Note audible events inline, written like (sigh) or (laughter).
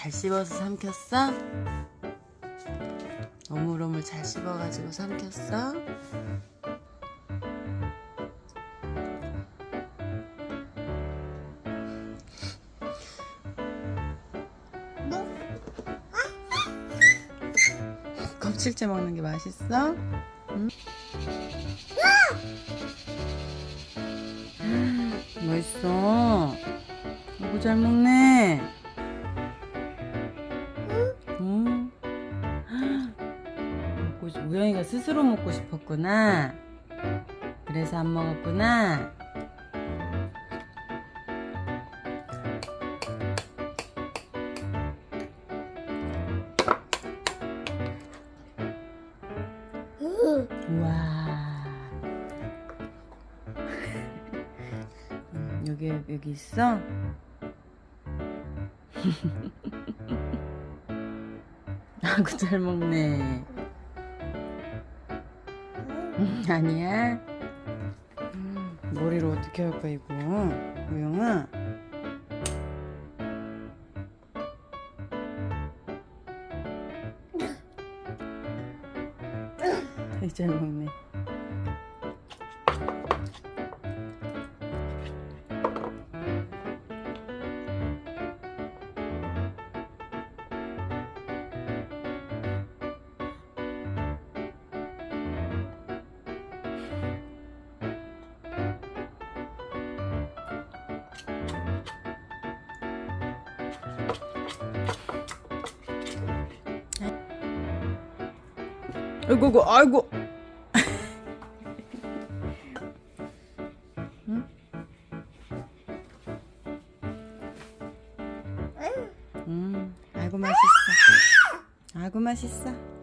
잘 씹어서 삼켰어? 오물오물 잘 씹어가지고 삼켰어? 껍질째 먹는 게 맛있어? 응? 맛있어. 이거 잘 먹네. 우영이가 스스로 먹고 싶었구나. 그래서 안 먹었구나. 우와. 음, 여기 여기 있어? (laughs) 아구 잘 먹네. 음, (laughs) 아니야? 음, 머리를 어떻게 할까 이거? 우영아. 되게 잘 먹네. 아이고, 아이고, 아이고. 응? 음, 아이고 맛있어. 아이고 맛있어.